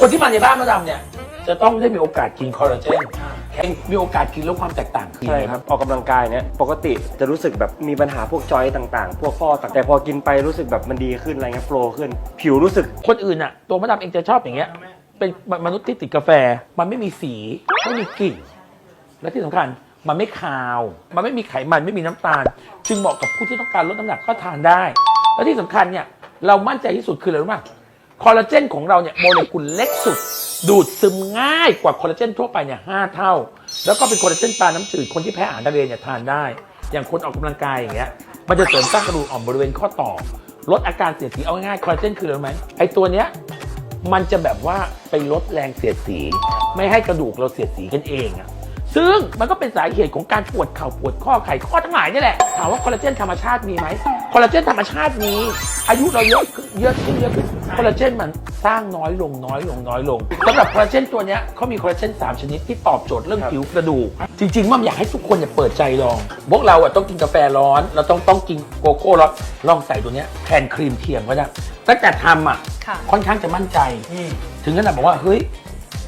คนที่มาในบ้านมะดำเนี่ย จะต้องได้มีโอกาสกินคอลลาเจนแข็งมีโอกาสกินแล้วความแตกต่างคือใช่ครับออกกำลังกายเนี่ยปกติจะรู้สึกแบบมีปัญหาพวกจอยต่างๆ พวกข้อต่างแต่พอกินไปรู้สึกแบบมันดีขึ้นอะไรเงี้ยโฟล์ขึ้น ผิวรู้สึก คนอื่นอะตัวมะดำเองจะชอบอย่างเงี้ย เป็นมนุษย์ที่ติดกาแฟ มันไม่มีสีไม่มีกลิ่น และที่สำคัญมันไม่คาว มันไม่มีไขมันไม่มีน้ำตาล จึงเหมาะกับผู้ที่ต้องการลดน้ำหนักก็ทานได้ และที่สำคัญเนี่ยเรามั่นใจที่สุดคืออะไรรู้ไหม คอลลาเจนของเราเนี่ยโมเลกุลเล็กสุด ดูดซึมง่ายกว่าคอลลาเจนทั่วไปเนี่ยห้าเท่า แล้วก็เป็นคอลลาเจนปลาน้ำจืดคนที่แพ้อาหารทะเลเนี่ยทานได้ อย่างคนออกกำลังกายอย่างเงี้ยมันจะเสริมสร้างกระดูกอ่อนบริเวณข้อต่อ ลดอาการเสียดสีเอาง่ายคอลลาเจนคืออะไรไหมไอตัวเนี้ยมันจะแบบว่าไปลดแรงเสียดสี ไม่ให้กระดูกเราเสียดสีกันเองอะ ซึ่งมันก็เป็นสาเหตุของการปวดเข่าปวดข้อไขข้อทั้งหลายนี่แหละ ถามว่าคอลลาเจนธรรมชาติมีไหมคอลลาเจนธรรมชาติมีอายุเราเยอะขึ้นเยอะขึ้นเยอะขึ้นคอลลาเจนมันสร้างน้อยลงน้อยลงน้อยลงสำหรับคอลลาเจนตัวเนี้ยเขามีคอลลาเจนสามชนิดที่ตอบโจทย์เรื่องผิวกระดูก จริงๆมันอยากให้ทุกคนเนี่ยเปิดใจลองพวกเราอะต้องกินกาแฟร้อน เราต้องต้องกินโกโก้ร้อนลองใส่ตัวเนี้ยแทนครีมเทียมก็ได้ตั้งแต่ทำอะค่ะ ค่อนข้างจะมั่นใจ ถึงขนาดบอกว่าเฮ้ย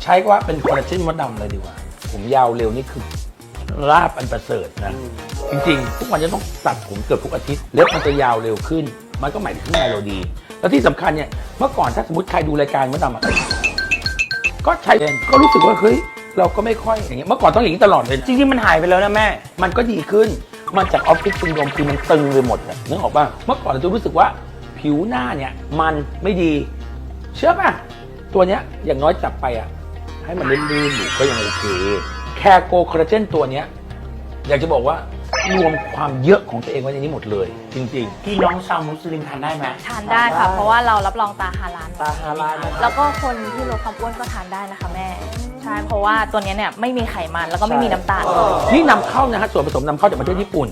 ใช้ว่าเป็นคอลลาเจนมดดำเลยดีกว่า ผมยาวเร็วนี่คือลาบอันประเสริฐนะ จริงๆ ทุกวันจะต้องตัดผมเกือบทุกอาทิตย์เล็บมันจะยาวเร็วขึ้น มันก็หมายถึงข้างในเราดี แล้วที่สำคัญเนี่ยเมื่อก่อนถ้าสมมติใครดูรายการมดดำอะก็ใช้เองก็รู้สึกว่าเฮ้ยเราก็ไม่ค่อยอย่างเงี้ยเมื่อก่อนต้องอย่างนี้ตลอดเลย จริงๆ มันหายไปแล้วนะแม่ มันก็ดีขึ้น มันจากออฟฟิศซินโดรมคือมันตึงไปหมดอะนึกออกป่ะเมื่อก่อนเราจะรู้สึกว่าผิวหน้าเนี่ย มันไม่ดี เชื่อป่ะตัวเนี้ยอย่างน้อยจับไปอะ ให้มันลื่นๆอยู่ก็ยังโอเค แคโกคอลลาเจนตัวเนี้ย อยากจะบอกว่ารวมความเยอะของตัวเองไว้ในนี้หมดเลย จริง พี่น้องชาวมุสลิมทานได้ไหมทานได้ค่ะ เพราะว่าเรารับรองตาฮาลาลตาฮาลาลนะครับแล้วก็คนที่ลดความอ้วนก็ทานได้นะคะแม่ ใช่ เพราะว่าตัวเนี้ยเนี่ยไม่มีไขมันแล้วก็ไม่มีน้ำตาลเลยๆนี่นำเข้านะฮะส่วนผสมนำเข้าจากประเทศญี่ปุ่น